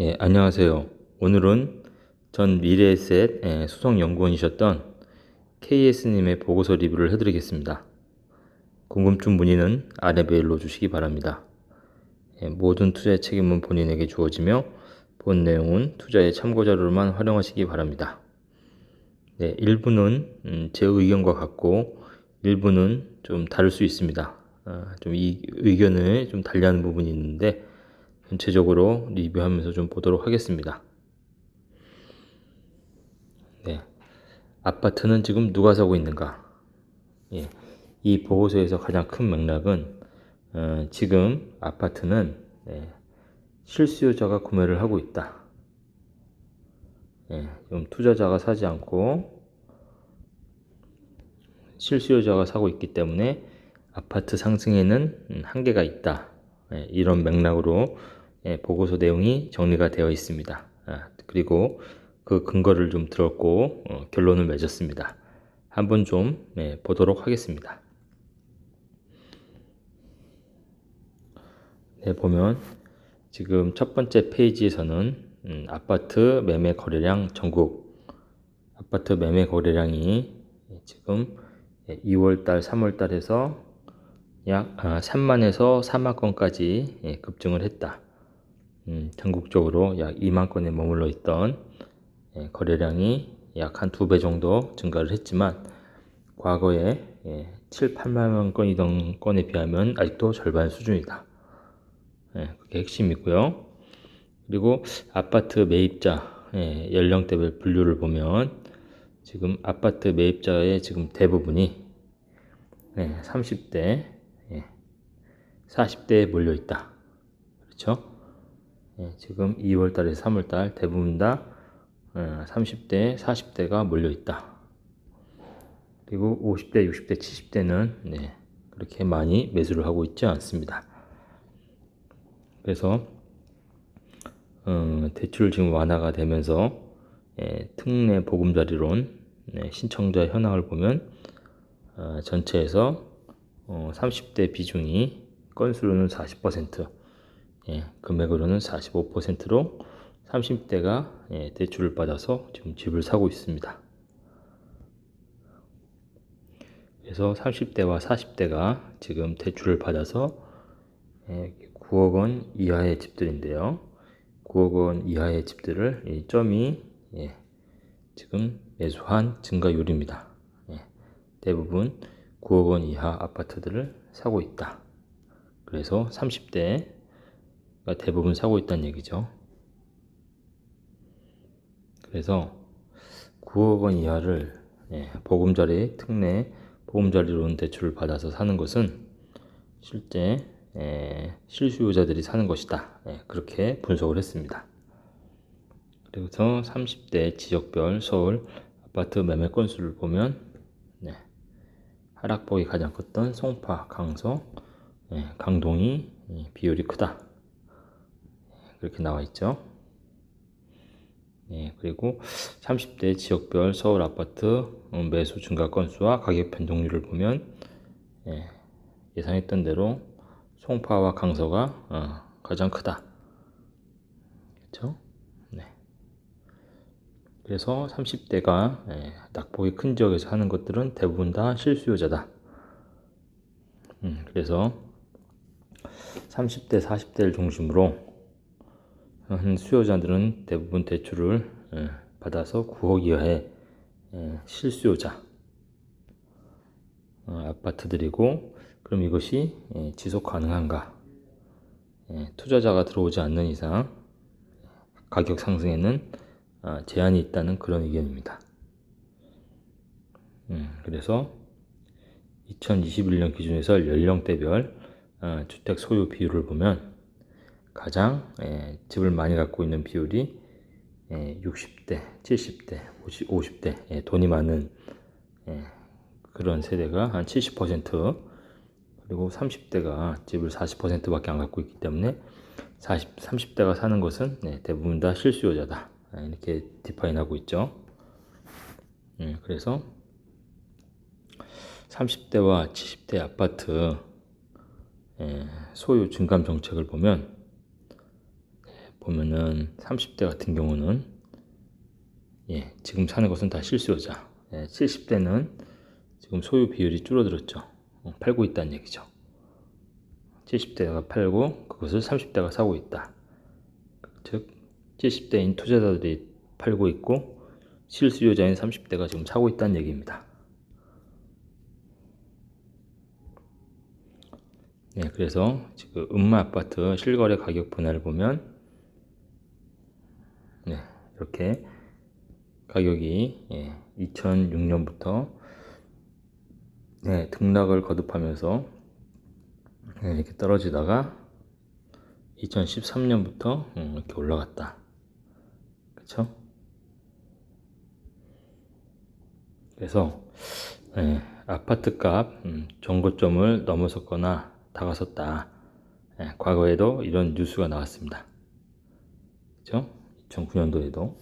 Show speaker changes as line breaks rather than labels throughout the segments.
예, 안녕하세요. 오늘은 전 미래에셋 예, 수석연구원이셨던 KS님의 보고서 리뷰를 해드리겠습니다. 궁금증 문의는 아래 메일로 주시기 바랍니다. 예, 모든 투자의 책임은 본인에게 주어지며 본 내용은 투자의 참고자료로만 활용하시기 바랍니다. 네, 일부는 음, 제 의견과 같고 일부는 좀 다를 수 있습니다. 아, 좀이 의견을 좀 달리하는 부분이 있는데 전체적으로 리뷰하면서 좀 보도록 하겠습니다. 네. 아파트는 지금 누가 사고 있는가? 예. 이 보고서에서 가장 큰 맥락은 어, 지금 아파트는 네, 실수요자가 구매를 하고 있다. 예, 좀 투자자가 사지 않고 실수요자가 사고 있기 때문에 아파트 상승에는 음, 한계가 있다. 예, 이런 맥락으로 예, 보고서 내용이 정리가 되어 있습니다. 아, 그리고 그 근거를 좀 들었고 어, 결론을 맺었습니다. 한번 좀 예, 보도록 하겠습니다. 네, 보면 지금 첫 번째 페이지에서는 음, 아파트 매매 거래량 전국 아파트 매매 거래량이 지금 2월달, 3월달에서 약 3만에서 아, 4만 건까지 예, 급증을 했다. 음, 전국적으로 약 2만 건에 머물러 있던 예, 거래량이 약 한 두 배 정도 증가를 했지만 과거에 예, 7, 8만 건이던 건에 비하면 아직도 절반 수준이다. 예, 그게 핵심이고요. 그리고 아파트 매입자 예, 연령대별 분류를 보면 지금 아파트 매입자의 지금 대부분이 예, 30대, 예, 40대에 몰려 있다. 그렇죠? 예, 지금 2월달에서 3월달 대부분 다 30대, 예, 40대가 몰려 있다. 그리고 50대, 60대, 70대는 네, 그렇게 많이 매수를 하고 있지 않습니다. 그래서 어, 대출 지금 완화가 되면서 예, 특례 보금자리론 네, 신청자 현황을 보면 어, 전체에서 어, 30대 비중이 건수로는 40%, 예, 금액으로는 45%로 30대가 예, 대출을 받아서 지금 집을 사고 있습니다. 그래서 30대와 40대가 지금 대출을 받아서 예, 9억 원 이하의 집들인데요. 9억 원 이하의 집들을 이 점이 예, 지금 매수한 증가율입니다. 예, 대부분 9억 원 이하 아파트들을 사고 있다. 그래서 30대 대부분 사고 있다는 얘기죠. 그래서 9억 원 이하를 예, 보금자리 특례 보금자리론 대출을 받아서 사는 것은 실제 예, 실수요자들이 사는 것이다. 예, 그렇게 분석을 했습니다. 그래서 30대 지역별 서울 아파트 매매 건수를 보면 네, 하락폭이 가장 컸던 송파, 강서, 예, 강동이 예, 비율이 크다. 그렇게 나와 있죠. 예, 그리고 30대 지역별 서울 아파트 매수 증가 건수와 가격 변동률을 보면 예, 예상했던 대로 송파와 강서가 어, 가장 크다. 그렇죠? 네. 그래서 30대가 예, 낙폭이 큰 지역에서 하는 것들은 대부분 다 실수요자다. 음, 그래서 30대, 40대를 중심으로 한 수요자들은 대부분 대출을 예, 받아서 9억 이하의 예, 실수요자 어, 아파트들이고 그럼 이것이 예, 지속 가능한가? 투자자가 들어오지 않는 이상 가격 상승에는 아, 제한이 있다는 그런 의견입니다. 음, 그래서 2021년 기준에서 연령대별 아, 주택 소유 비율을 보면 가장 예, 집을 많이 갖고 있는 비율이 예, 60대, 70대, 50, 50대 예, 돈이 많은 예, 그런 세대가 한 70% 그리고 30대가 집을 40%밖에 안 갖고 있기 때문에 40, 30대가 사는 것은 네, 대부분 다 실수요자다 예, 이렇게 디파인하고 있죠. 예, 그래서 30대와 70대 아파트 예, 소유 증감 정책을 보면 보면은 30대 같은 경우는 예, 지금 사는 것은 다 실수요자. 예, 70대는 지금 소유 비율이 줄어들었죠. 어, 팔고 있다는 얘기죠. 70대가 팔고 그것을 30대가 사고 있다. 즉 70대인 투자자들이 팔고 있고 실수요자인 30대가 지금 사고 있다는 얘기입니다. 네, 그래서 지금 음마 아파트 실거래 가격 분할을 보면 네, 이렇게 가격이 예, 2006년부터 네, 등락을 거듭하면서 네, 이렇게 떨어지다가 2013년부터 음, 이렇게 올라갔다. 그쵸? 그래서 예, 아파트 값 음, 정고점을 넘어섰거나 다가섰다. 예, 과거에도 이런 뉴스가 나왔습니다. 그죠? 2009년도에도.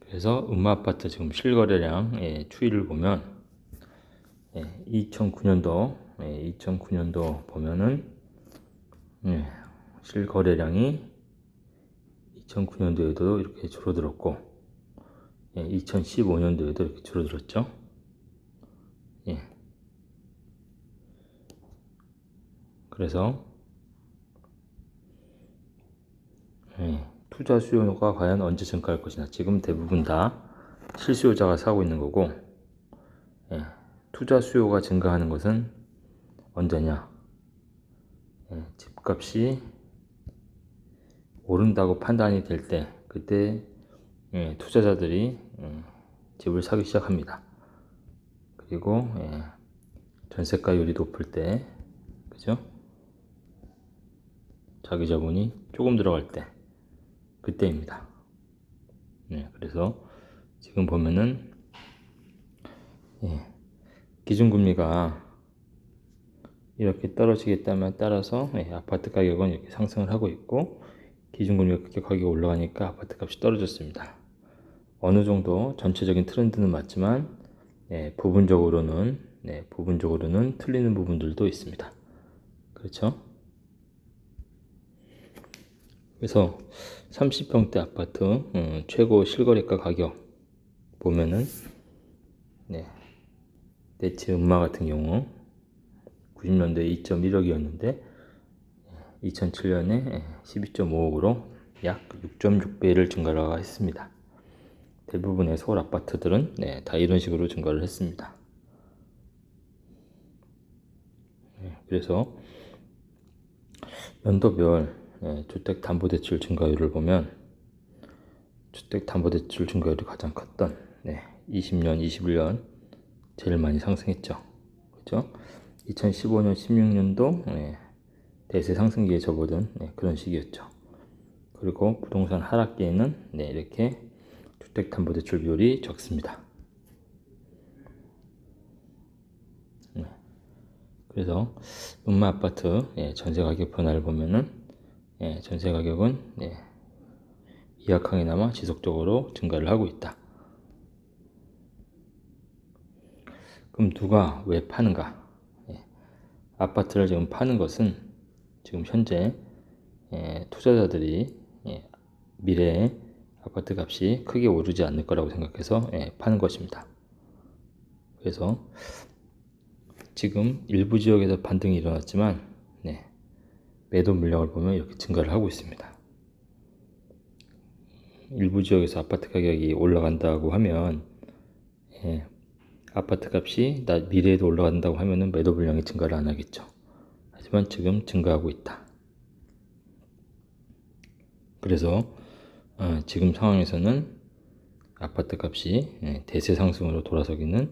그래서 음마아파트 지금 실거래량 예, 추이를 보면 예, 2009년도 예, 2009년도 보면은 예, 실거래량이 2009년도에도 이렇게 줄어들었고 예, 2015년도에도 이렇게 줄어들었죠. 예. 그래서 예, 투자 수요가 과연 언제 증가할 것이냐. 지금 대부분 다 실수요자가 사고 있는 거고 예, 투자 수요가 증가하는 것은 언제냐. 예, 집값이 오른다고 판단이 될 때 그때 예, 투자자들이 음, 집을 사기 시작합니다. 그리고 예, 전세가율이 높을 때 그죠? 자기 자본이 조금 들어갈 때 그때입니다. 네, 그래서 지금 보면은 예, 기준금리가 이렇게 떨어지겠다면 따라서 예, 아파트 가격은 이렇게 상승을 하고 있고 기준금리가 그렇게 가격이 올라가니까 아파트 값이 떨어졌습니다. 어느 정도 전체적인 트렌드는 맞지만 예, 부분적으로는 네, 부분적으로는 틀리는 부분들도 있습니다. 그렇죠? 그래서 30평대 아파트 음, 최고 실거래가 가격 보면은 네, 네츠 음마 같은 경우 90년도에 2.1억이었는데 2007년에 12.5억으로 약 6.6배를 증가를 했습니다. 대부분의 서울 아파트들은 네, 다 이런 식으로 증가를 했습니다. 네, 그래서 연도별 네, 주택담보대출 증가율을 보면 주택담보대출 증가율이 가장 컸던 네, 20년, 21년 제일 많이 상승했죠. 그죠? 2015년, 16년도 네, 대세 상승기에 접어든 네, 그런 시기였죠. 그리고 부동산 하락기에는 네, 이렇게 주택담보대출 비율이 적습니다. 네. 그래서 음마 아파트 예, 전세 가격 변화를 보면은 예, 전세 가격은 예, 미약하게나마 지속적으로 증가를 하고 있다. 그럼 누가 왜 파는가? 예, 아파트를 지금 파는 것은 지금 현재 예, 투자자들이 예, 미래에 아파트 값이 크게 오르지 않을 거라고 생각해서 예, 파는 것입니다. 그래서 지금 일부 지역에서 반등이 일어났지만 네, 매도 물량을 보면 이렇게 증가를 하고 있습니다. 일부 지역에서 아파트 가격이 올라간다고 하면 예, 아파트 값이 나 미래에도 올라간다고 하면은 매도 물량이 증가를 안 하겠죠. 하지만 지금 증가하고 있다. 그래서 어, 지금 상황에서는 아파트 값이 예, 대세 상승으로 돌아서기는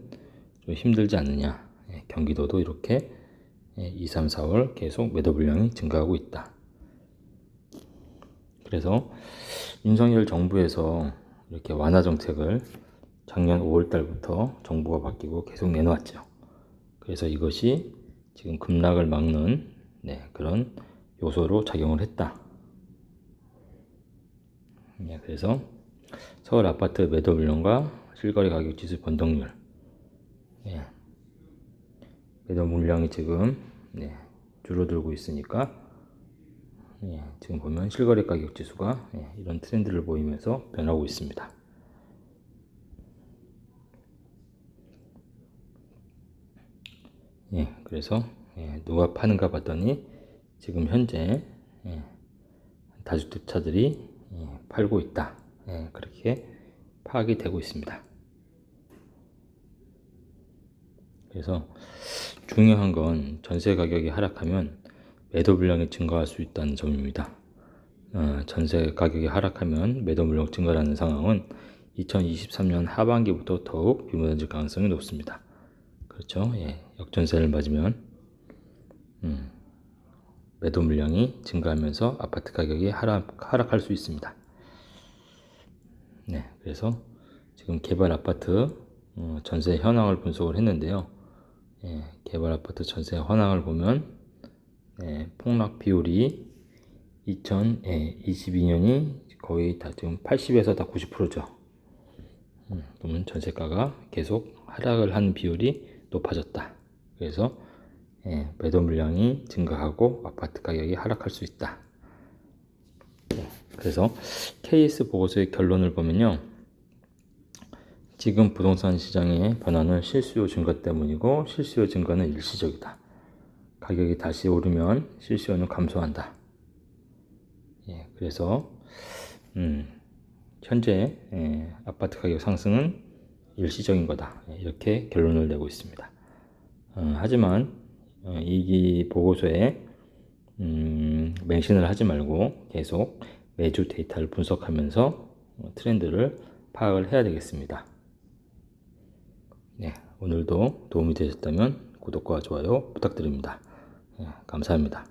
좀 힘들지 않느냐. 예, 경기도도 이렇게 2, 3, 4월 계속 매도 물량이 증가하고 있다. 그래서 윤석열 정부에서 이렇게 완화 정책을 작년 5월 달부터 정부가 바뀌고 계속 내놓았죠. 그래서 이것이 지금 급락을 막는 네, 그런 요소로 작용을 했다. 네, 그래서 서울 아파트 매도 물량과 실거래 가격 지수 변동률 네, 매도 물량이 지금 네, 줄어들고 있으니까 예, 지금 보면 실거래 가격 지수가 예, 이런 트렌드를 보이면서 변하고 있습니다. 예, 그래서 예, 누가 파는가 봤더니 지금 현재 예, 다주택차들이 예, 팔고 있다. 예, 그렇게 파악이 되고 있습니다. 그래서 중요한 건 전세 가격이 하락하면 매도 물량이 증가할 수 있다는 점입니다. 어, 전세 가격이 하락하면 매도 물량 증가라는 상황은 2023년 하반기부터 더욱 비무단질 가능성이 높습니다. 그렇죠? 예, 역전세를 맞으면 음, 매도 물량이 증가하면서 아파트 가격이 하락, 하락할 수 있습니다. 네, 그래서 지금 개발 아파트 어, 전세 현황을 분석을 했는데요. 예, 개발 아파트 전세 현황을 보면 예, 폭락 비율이 2022년이 거의 다 지금 80에서 다 90%죠. 음, 그러면 전세가가 계속 하락을 한 비율이 높아졌다. 그래서 예, 매도 물량이 증가하고 아파트 가격이 하락할 수 있다. 네, 그래서 KS 보고서의 결론을 보면요. 지금 부동산 시장의 변화는 실수요 증가 때문이고 실수요 증가는 일시적이다. 가격이 다시 오르면 실수요는 감소한다. 예, 그래서 음, 현재 예, 아파트 가격 상승은 일시적인 거다. 예, 이렇게 결론을 내고 있습니다. 어, 하지만 어, 이 보고서에 음, 맹신을 하지 말고 계속 매주 데이터를 분석하면서 어, 트렌드를 파악을 해야 되겠습니다. 네, 오늘도 도움이 되셨다면 구독과 좋아요 부탁드립니다. 예, 감사합니다.